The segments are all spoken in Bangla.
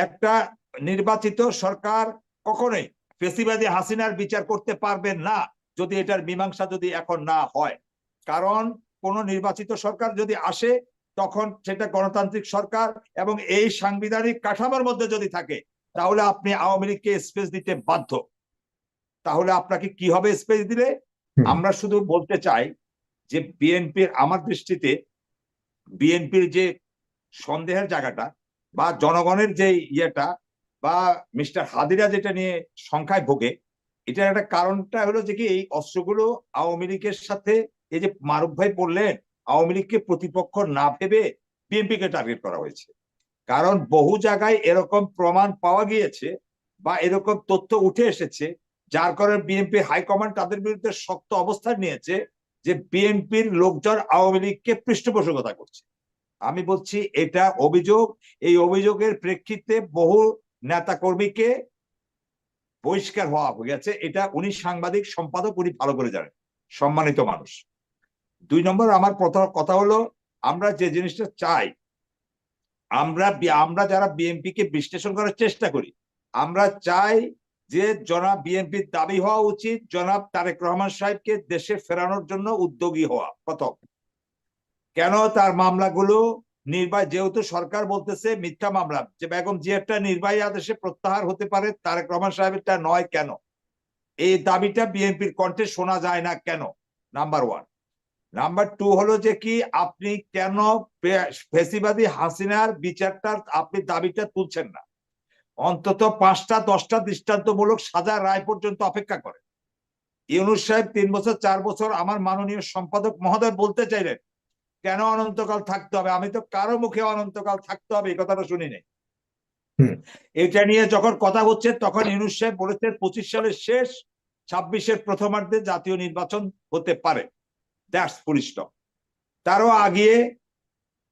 একটা নির্বাচিত সরকার কখনোই ফেসিবাদী হাসিনার বিচার করতে পারবেন না যদি এটার মীমাংসা যদি এখন না হয়। কারণ কোন নির্বাচিত সরকার যদি আসে তখন সেটা গণতান্ত্রিক সরকার এবং এই সাংবিধানিক কাঠামোর মধ্যে যদি থাকে তাহলে আপনি আওয়ামী লীগকে স্পেস দিতে বাধ্য। তাহলে আপনাকে কি হবে স্পেস দিলে আমরা শুধু বলতে চাই যে বিএনপির আমার দৃষ্টিতে বিএনপির যে সন্দেহের জায়গাটা বা জনগণের যে ইয়েটা বা মিস্টার হাদিরা যেটা নিয়ে সংখ্যায় ভোগে, এটার একটা কারণটা হলো যে কি, এই অস্ত্রগুলো আওয়ামী লীগের সাথে এই যে মারুফ ভাই বললেন, আওয়ামী লীগকে প্রতিপক্ষ না ভেবে বিএনপিকে টার্গেট করা হয়েছে। কারণ বহু জায়গায় এরকম প্রমাণ পাওয়া গিয়েছে বা এরকম তথ্য উঠে এসেছে, যার কারণে বিএনপি হাইকমান্ড তাদের বিরুদ্ধে শক্ত অবস্থান নিয়েছে যে বিএনপির লোকজন আওয়ামী লীগকে পৃষ্ঠপোষকতা করছে। আমি বলছি, এটা অভিযোগ। এই অভিযোগের প্রেক্ষিতে বহু নেতা কর্মীকে বহিষ্কার হওয়া হয়ে গেছে এটা উনি সাংবাদিক সম্পাদক উনি ভালো করে জানেন, সম্মানিত মানুষ। দুই নম্বর, আমার প্রথম কথা হলো, আমরা যে জিনিসটা চাই, আমরা আমরা যারা বিএনপি কে বিশ্লেষণ করার চেষ্টা করি, আমরা চাই যে জনাব বিএনপির দাবি হওয়া উচিত, জনাব তারেক রহমান সাহেবকে দেশে ফেরানোর জন্য উদ্যোগী হওয়া, প্রথম। কেন তার মামলাগুলো নির্বাহী, যেহেতু সরকার বলতেছে মিথ্যা মামলা, যে বেগম জিয়ারটা নির্বাহী আদেশে প্রত্যাহার হতে পারে, তারেক রহমান সাহেবেরটা নয় কেন? এই দাবিটা বিএনপির কণ্ঠে শোনা যায় না কেন? নাম্বার ওয়ান নাম্বার টু হলো যে কি, আপনি কেন ফেসিবাদী হাসিনার বিচারটা আপনি দাবিটা তুলছেন না? অন্তত পাঁচটা, দশটা দৃষ্টান্তমূলক সাজা রায় পর্যন্ত অপেক্ষা করেন। ইউনুস সাহেব তিন বছর, চার বছর আমার মাননীয় সম্পাদক মহোদয় বলতে চাইলেন কেন অনন্তকাল থাকতে হবে? আমি তো কারও মুখে অনন্তকাল থাকতে হবে এই কথাটা শুনি নাই। এটা নিয়ে যখন কথা হচ্ছে তখন ইউনুস সাহেব বলেছেন পঁচিশ সালের শেষ ছাব্বিশের প্রথমার্ধে জাতীয় নির্বাচন হতে পারে। দ্যাটস তারও আগিয়ে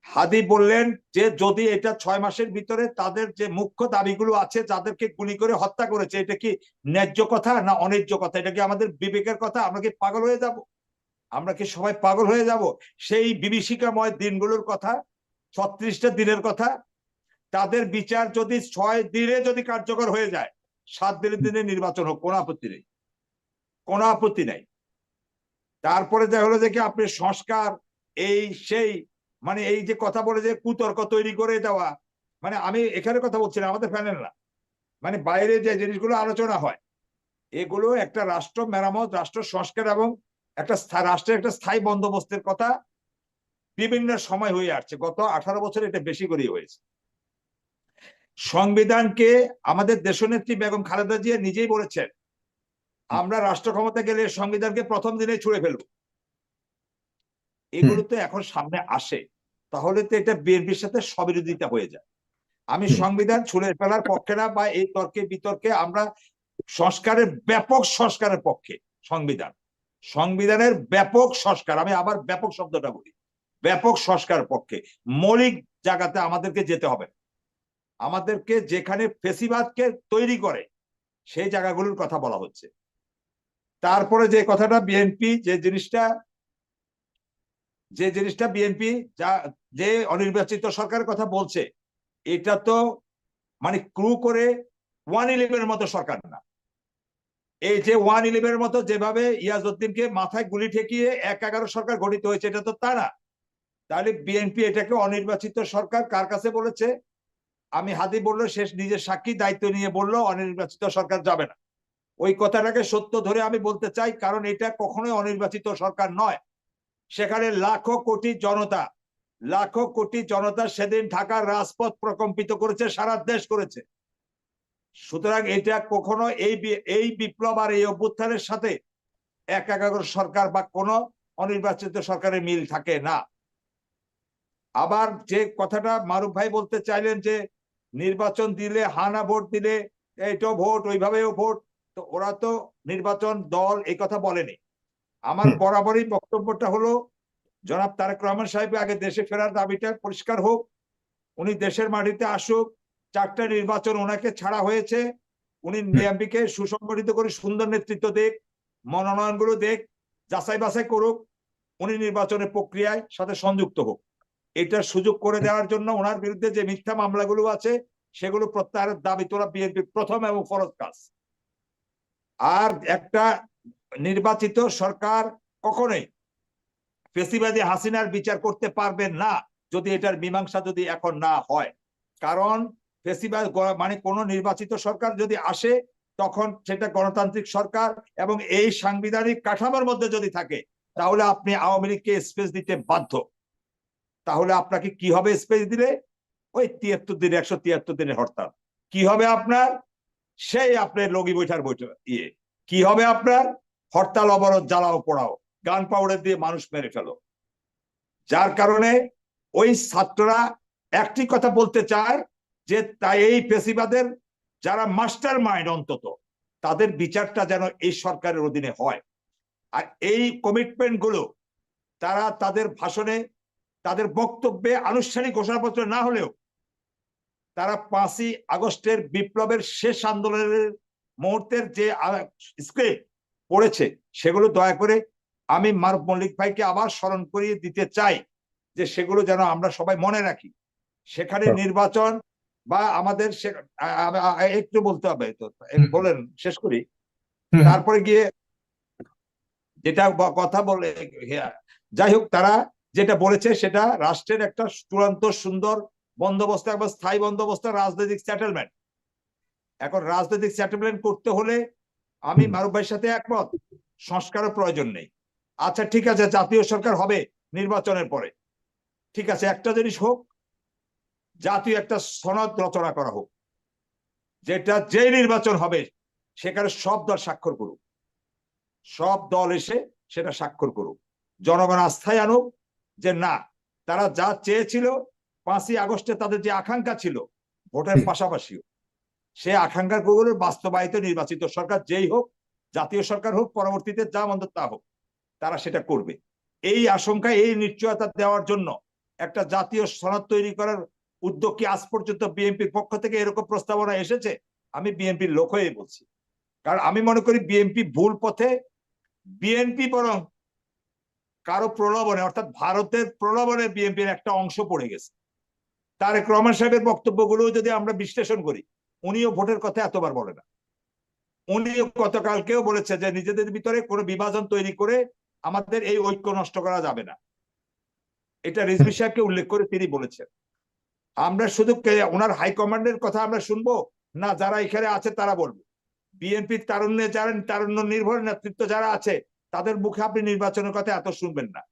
হাদি বললেন যে যদি এটা ছয় মাসের ভিতরে তাদের যে মুখ্য দাবিগুলো আছে যাদেরকে গুলি করে হত্যা করেছে এটা কি ন্যায্য কথা না অন্যায্য কথা? এটা কি আমাদের বিবেকের কথা? আমরা কি পাগল হয়ে যাব? আমরা কি সবাই পাগল হয়ে যাব? সেই বিভীষিকাময় দিনগুলোর কথা, ছত্রিশটা দিনের কথা, তাদের বিচার যদি ছয় দিনে যদি কার্যকর হয়ে যায়, সাত দিনের দিনে নির্বাচন হোক, কোনো আপত্তি নেই। কোনো আপত্তি নাই। তারপরে যা হলো যে কি আপনি সংস্কার, এই, সেই মানে এই যে কথা বলে যে কুতর্ক তৈরি করে দেওয়া মানে আমি এখানে কথা বলছি না, আমাদের প্যানেল না। মানে বাইরে যে জিনিসগুলো আলোচনা হয়, এগুলো একটা রাষ্ট্র মেরামত, রাষ্ট্র সংস্কার এবং একটা রাষ্ট্রের একটা স্থায়ী বন্দোবস্তের কথা বিভিন্ন সময় হয়ে আসছে। গত আঠারো বছর এটা বেশি করেই হয়েছে। সংবিধানকে আমাদের দেশনেত্রী বেগম খালেদা জিয়া নিজেই বলেছেন আমরা রাষ্ট্র ক্ষমতা গেলে সংবিধানকে প্রথম দিনে ছুঁড়ে ফেলব। এগুলো তো এখন সামনে আসে। তাহলে তো এটা বিএনপির সাথে সবিরোধিতা হয়ে যায়। আমি সংবিধান ছুঁড়ে ফেলার পক্ষে না বা এই তর্কে বিতর্কে আমরা সংস্কারের ব্যাপক সংস্কারের পক্ষে সংবিধান। সংবিধানের ব্যাপক সংস্কার, আমি আবার ব্যাপক শব্দটা বলি, ব্যাপক সংস্কার পক্ষে মৌলিক জায়গাতে আমাদেরকে যেতে হবে। আমাদেরকে যেখানে ফেসিবাদকে তৈরি করে, সেই জায়গাগুলোর কথা বলা হচ্ছে তারপরে যে কথাটা বিএনপি, যে জিনিসটা যে জিনিসটা বিএনপি যা, যে অনির্বাচিত সরকারের কথা বলছে, এটা তো মানে ক্রু করে ওয়ান ইলেভেনের মতো সরকার না এই যে ওয়ান ইলেভেনের মতো যেভাবে ইয়াজউদ্দিনকে মাথায় গুলি ঠেকিয়ে এক এগারো সরকার গঠিত হয়েছে, এটা তো তা না। তাহলে বিএনপি এটাকে অনির্বাচিত সরকার কার কাছে বলেছে? আমি হাদি বলল, শেষ নিজের সাক্ষী দায়িত্ব নিয়ে বলল, অনির্বাচিত সরকার যাবে না। ওই কথাটাকে সত্য ধরে আমি বলতে চাই, কারণ এটা কখনোই অনির্বাচিত সরকার নয়। সেখানে লাখো কোটি জনতা, লাখো কোটি জনতা সেদিন ঢাকার রাজপথ প্রকম্পিত করেছে, সারা দেশ করেছে। সুতরাং এটা কখনো এই এই বিপ্লব আর এই অভ্যুত্থানের সাথে এক একাগ্র সরকার বা কোনো অনির্বাচিত সরকারের মিল থাকে না। আবার যে কথাটা মারুফ ভাই বলতে চাইলেন যে নির্বাচন দিলে হানা ভোট দিলে এইটাও ভোট ওইভাবেও ভোট তো ওরা তো নির্বাচন দল এই কথা বলেনি। আমার বরাবরই বক্তব্যটা হলো জনাব তারেক রহমান সাহেব আগে দেশে ফেরার দাবিটা পরিষ্কার হোক উনি দেশের মাটিতে আসুক চারটা নির্বাচন ওনাকে ছাড়া হয়েছে। উনি নিয়ামবিকে সুসংগঠিত করে সুন্দর নেতৃত্ব দেখ মনোনয়নগুলো দেখ যাচাই বাছাই করুক, উনি নির্বাচনের প্রক্রিয়ায় সাথে সংযুক্ত হোক। এটার সুযোগ করে দেওয়ার জন্য ওনার বিরুদ্ধে যে মিথ্যা মামলাগুলো আছে, সেগুলো প্রত্যাহারের দাবি তোলা বিএনপির প্রথম এবং ফরজ কাজ। আর একটা নির্বাচিত সরকার কখনোই ফেসিবাদী হাসিনার বিচার করতে পারবে না, যদি এটার মীমাংসা যদি এখন না হয়। কারণ ফেসিবাদ মানে কোন নির্বাচিত সরকার যদি আসে, তখন সেটা গণতান্ত্রিক সরকার এবং এই সাংবিধানিক কাঠামোর মধ্যে যদি থাকে, তাহলে আপনি আওয়ামী লীগকে স্পেস দিতে বাধ্য। তাহলে আপনাকে কি হবে স্পেস দিলে? ওই তিয়াত্তর দিন, একশো তিয়াত্তর দিনের হরতাল। কি হবে আপনার? সেই আপনার লগি বৈঠার বৈঠক ইয়ে। কি হবে আপনার? হরতাল অবরোধ জ্বালাও, পোড়াও। গান পাউডার দিয়ে মানুষ মেরে ফেলো। যার কারণে ওই ছাত্ররা একটি কথা বলতে চায় যে তাই এই পেশিবাদের যারা মাস্টার মাইন্ড অন্তত তাদের বিচারটা যেন এই সরকারের অধীনে হয় আর এই কমিটমেন্টগুলো তারা তাদের ভাষণে তাদের বক্তব্যে আনুষ্ঠানিক ঘোষণাপত্র না হলেও তারা পাঁচই আগস্টের বিপ্লবের শেষ আন্দোলনের মুহূর্তের যে স্ক্রিপ্ট পড়েছে সেগুলো দয়া করে আমি মারুফ মল্লিক ভাইকে আবার স্মরণ করিয়ে দিতে চাই যে সেগুলো যেন আমরা সবাই মনে রাখি সেখানে হ্যাঁ। নির্বাচন বা আমাদের একটু বলতে হবে তো বলেন শেষ করি। তারপরে গিয়ে যেটা কথা বলে যাই হোক তারা যেটা বলেছে সেটা রাষ্ট্রের একটা চূড়ান্ত সুন্দর বন্দোবস্ত একবার স্থায়ী বন্দোবস্ত রাজনৈতিক সেটেলমেন্ট এখন রাজনৈতিক সেটেলমেন্ট করতে হলে আমি। মারুফ ভাইয়ের সাথে একমত সংস্কারের প্রয়োজন নেই। আচ্ছা ঠিক আছে জাতীয় সরকার হবে নির্বাচনের পরে। ঠিক আছে একটা জিনিস হোক জাতীয় একটা সনদ রচনা করা হোক। যেটা যে নির্বাচন হবে সেখানে সব দল স্বাক্ষর করুক। সব দল এসে সেটা স্বাক্ষর করুক। জনগণ আস্থায় আনুক যে না তারা যা চেয়েছিল পাঁচই আগস্টে তাদের যে আকাঙ্ক্ষা ছিল ভোটের পাশাপাশিও সে আকাঙ্ক্ষা গুলোর বাস্তবায়িত নির্বাচিত সরকার যেই হোক জাতীয় সরকার হোক পরবর্তীতে যা মন্দ তা হোক তারা সেটা করবে। এই আশঙ্কা এই নিশ্চয়তা দেওয়ার জন্য একটা জাতীয় সনদ তৈরি করার উদ্যোগ কি আজ পর্যন্ত বিএনপির পক্ষ থেকে এরকম প্রস্তাবনা এসেছে? আমি বিএনপির লোক হয়ে বলছি। কারণ আমি মনে করি বিএনপি ভুল পথে, বিএনপি বরং কারও প্রলোভনে, অর্থাৎ ভারতের প্রলোভনে বিএনপির একটা অংশ পড়ে গেছে। তারেক রহমান সাহেবের বক্তব্যগুলো যদি আমরা বিশ্লেষণ করি, উনিও ভোটের কথা এতবার বলে না। উনিও গতকালকেও বলেছে যে নিজেদের ভিতরে কোনো বিভাজন তৈরি করে আমাদের এই ঐক্য নষ্ট করা যাবে না। এটা রিজভি সাহেবকে উল্লেখ করে তিনি বলেছেন। আমরা শুধু কে- ওনার হাইকমান্ডের কথা আমরা শুনব? না যারা এখানে আছে তারা বলব। বিএনপির তারুণ্যে যারা তারুণ্য নির্ভর নেতৃত্ব যারা আছে তাদের মুখে আপনি নির্বাচনের কথা এত শুনবেন না।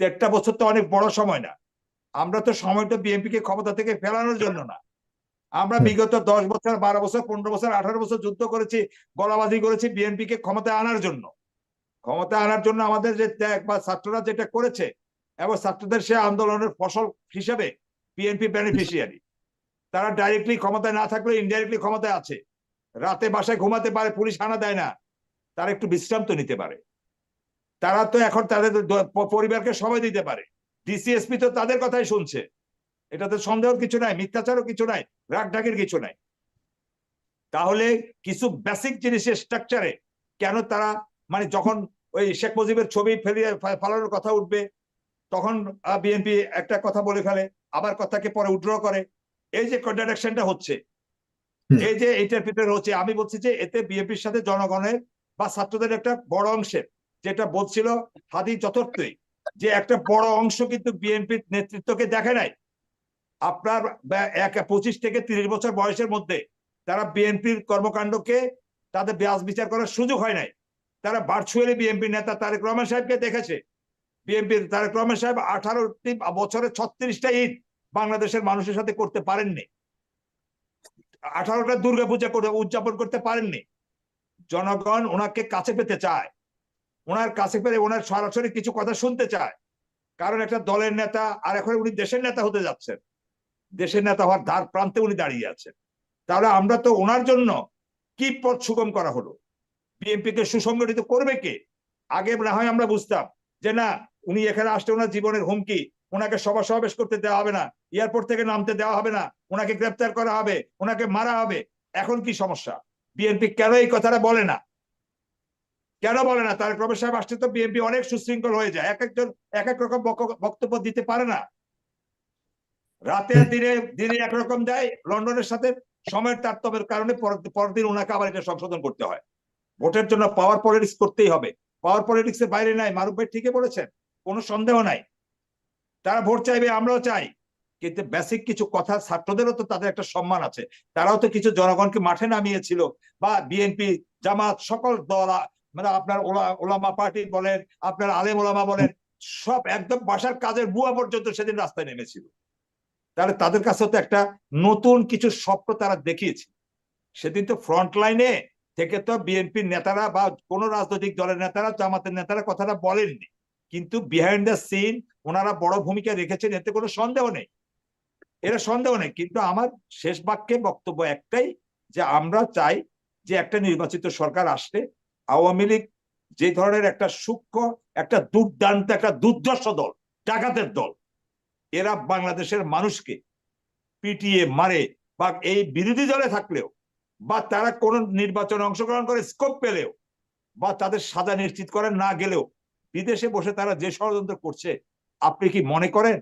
দেড়টা বছর তো অনেক বড় সময় না। আমরা তো সময়টা বিএনপি কে ক্ষমতা থেকে ফেলানোর জন্য না। আমরা বিগত দশ বছর বারো বছর পনেরো বছর আঠারো বছর যুদ্ধ করেছি গলাবাজি করেছি বিএনপি কে ক্ষমতায় আনার জন্য। ক্ষমতা আনার জন্য আমাদের যে ত্যাগ বা ছাত্ররা যেটা করেছে এবং ছাত্রদের সে আন্দোলনের ফসল হিসেবে বিএনপি বেনিফিশিয়ারি তারা ডাইরেক্টলি ক্ষমতায় না থাকলেও ইনডাইরেক্টলি ক্ষমতায় আছে। রাতে বাসায় ঘুমাতে পারে, পুলিশ হানা দেয় না। তারা একটু বিশ্রাম তো নিতে পারে। তারা তো এখন তাদের পরিবারকে সময় দিতে পারে। ডিসিএসপি তো তাদের কথাই শুনছে। এটাতে সন্দেহের কিছু নাই, মিথ্যাচারও কিছু নাই রাগ ঢাকের কিছু নাই। তাহলে কিছু বেসিক জিনিসের স্ট্রাকচারে কেন তারা মানে যখন ওই শেখ মুজিবের ছবি ফেলিয়ে ফালানোর কথা উঠবে তখন বিএনপি একটা কথা বলে ফেলে আবার কথাকে পরে উড্র করে। এই যে কন্ট্রাডিকশনটা হচ্ছে এই যে এইটার ভিতরে হচ্ছে আমি বলছি যে এতে বিএনপির সাথে জনগণের বা ছাত্রদের একটা বড় অংশের যেটা বলছিল হাদি যথার্থই যে একটা বড় অংশ কিন্তু বিএনপির নেতৃত্বকে দেখে নাই। আপনার এক পঁচিশ থেকে তিরিশ বছর বয়সের মধ্যে তারা বিএনপির কর্মকাণ্ডকে তাদের ব্যাস বিচার করার সুযোগ হয় নাই। তারা ভার্চুয়ালি বিএনপির নেতা তারেক রহমান সাহেবকে দেখেছে। বিএনপির তারেক রহমান সাহেব আঠারোটি বছরে ছত্রিশটা ঈদ বাংলাদেশের মানুষের সাথে করতে পারেননি। আঠারোটা দুর্গাপূজা করে উদযাপন করতে পারেননি। জনগণ ওনাকে কাছে পেতে চায়। ওনার কাছে পেলে ওনার সরাসরি কিছু কথা শুনতে চায়। কারণ একটা দলের নেতা, আর এখন উনি দেশের নেতা হতে যাচ্ছেন। দেশের নেতা হওয়ার ধার প্রান্তে উনি দাঁড়িয়ে আছেন। তাহলে আমরা তো ওনার জন্য কি পথ সুগম করা হলো? বিএনপি কে সুসংগঠিত করবে কে? আগে না হয় আমরা বুঝতাম যে না উনি এখানে আসতে ওনার জীবনের হুমকি, ওনাকে সভা সমাবেশ করতে দেওয়া হবে না, এয়ারপোর্ট থেকে নামতে দেওয়া হবে না, ওনাকে গ্রেপ্তার করা হবে, ওনাকে মারা হবে, এখন কি সমস্যা? বিএনপি কেন এই কথাটা বলে না? কেন বলে না? তারেক রহমান সাহেব আসতে তো বিএনপি অনেক সুশৃঙ্খল হয়ে যায়, এক একজন, এক এক রকম বক্তব্য দিতে পারে না। রাতে দিনে দিনে একরকম দেয়, লন্ডনের সাথে সময়ের তারতম্যের কারণে পর- পরদিন ওনাকে আবার এটা সংশোধন করতে হয়। ভোটের জন্য পাওয়ার পলিটিক্স করতেই হবে। পাওয়ার পলিটিক্স এর বাইরে নাই, মারুফ ভাই ঠিকই বলেছেন। কোনো সন্দেহ নাই। তারা ভোট চাইবে, আমরাও চাই। কিন্তু বেসিক কিছু কথা, ছাত্রদেরও তো তাদের একটা সম্মান আছে। তারাও তো কিছু জনগণকে মাঠে নামিয়েছিল বা বিএনপি, জামাত, সকল দল মানে আপনার ওলা- ওলামা পার্টি বলেন, আপনার আলেম ওলামা বলেন, সব একদম বাসার কাজের বুয়া পর্যন্ত সেদিন রাস্তায় নেমেছিল। তাহলে তাদের কাছে তো একটা নতুন কিছু স্বপ্ন তারা দেখিয়েছে। সেদিন তো ফ্রন্ট লাইনে থেকে তো বিএনপির নেতারা বা কোন রাজনৈতিক দলের নেতারা, জামাতের নেতারা কথাটা বলেননি। কিন্তু বিহাইন্ড দ্য সিন ওনারা বড় ভূমিকা রেখেছেন, এতে কোনো সন্দেহ নেই। এরা সন্দেহ নেই, কিন্তু আমার শেষ বাক্যে বক্তব্য একটাই যে আমরা চাই যে একটা নির্বাচিত সরকার আসলে আওয়ামী লীগ যে ধরনের একটা সূক্ষ্ম, একটা দুর্দান্ত, একটা দুর্ধর্ষ দল, ডাকাতের দল, এরা বাংলাদেশের মানুষকে পিটিয়ে মারে বা এই বিরোধী দলে থাকলেও বা তারা কোন নির্বাচনে অংশগ্রহণ করে স্কোপ পেলেও বা তাদের সাজা নিশ্চিত করে না গেলেও বিদেশে বসে তারা যে ষড়যন্ত্র করছে, আপনি কি মনে করেন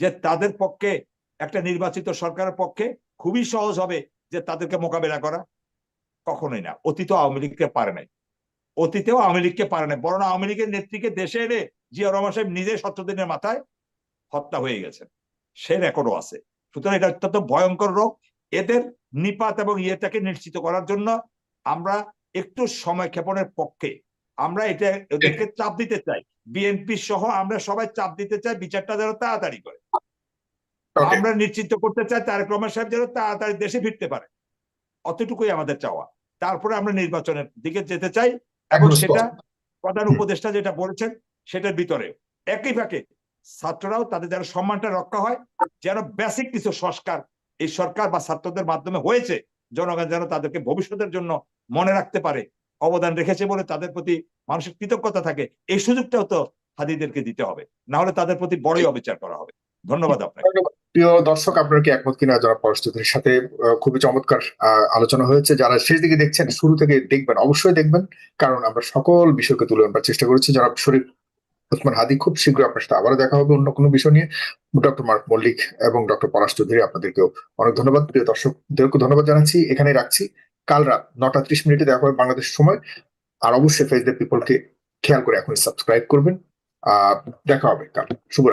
যে তাদের পক্ষে, একটা নির্বাচিত সরকারের পক্ষে খুবই সহজ হবে যে তাদেরকে মোকাবেলা করা? কখনোই না। অতীত আওয়ামী লীগকে পারে নাই। অতীতেও আওয়ামী লীগকে পারে নাই। বরং আওয়ামী লীগের নেত্রীকে দেশে এনে জিয়া রহমান সাহেব নিজে সত্তর দিনের মাথায় হত্যা হয়ে গেছেন। সে রেকর্ডও আছে। সুতরাং এটা অত্যন্ত ভয়ঙ্কর রোগ। এদের নিপাত এবং ইয়েটাকে নিশ্চিত করার জন্য আমরা একটু সময় ক্ষেপণের পক্ষে আমরা এটা এদেরকে চাপ দিতে চাই। বিএনপি সহ আমরা সবাই চাপ দিতে চাই বিচারটা যেন তাড়াতাড়ি করে। আমরা নিশ্চিত করতে চাই তারেক রহমান সাহেব যেন তাড়াতাড়ি দেশে ফিরতে পারে। অতটুকুই আমাদের চাওয়া। তারপরে আমরা নির্বাচনের দিকে যেতে চাই এবং সেটা প্রধান উপদেষ্টা যেটা বলেছেন সেটার ভিতরে। একই ফাঁকে ছাত্ররাও তাদের যেন সম্মানটা রক্ষা হয় যেন বেসিক কিছু সংস্কার এই সরকার বা ছাত্রদের মাধ্যমে হয়েছে জনগণ যেন তাদেরকে ভবিষ্যতের জন্য মনে রাখতে পারে। অবদান রেখেছে বলে তাদের প্রতি মানসিক কৃতজ্ঞতা থাকে এই সুযোগটাও তো হাদিদেরকে দিতে হবে। না হলে তাদের প্রতি বড়ই অবিচার করা হবে। ধন্যবাদ আপনাকে। প্রিয় দর্শক আপনারা কি একমত কিনা যারা পরশ সাথে খুবই চমৎকার আলোচনা হয়েছে যারা শেষ দিকে দেখছেন শুরু থেকে দেখবেন অবশ্যই দেখবেন কারণ আমরা সকল বিষয়কে তুলে আনবার চেষ্টা করেছি। যারা শরীফ ওসমান হাদি খুব শীঘ্রই আপনার সাথে আবারও দেখা হবে অন্য কোনো বিষয় নিয়ে। ডক্টর মার্ক মল্লিক এবং ডক্টর পলাশ চৌধুরী আপনাদেরকেও অনেক ধন্যবাদ। প্রিয় দর্শকদেরকে ধন্যবাদ জানাচ্ছি। এখানে রাখছি। কাল রাত নটা ত্রিশ মিনিটে দেখা হবে বাংলাদেশ সময়। আর অবশ্যই ফেস দ্য পিপলকে খেয়াল করে এখন সাবস্ক্রাইব করবেন। দেখা হবে কাল। শুভ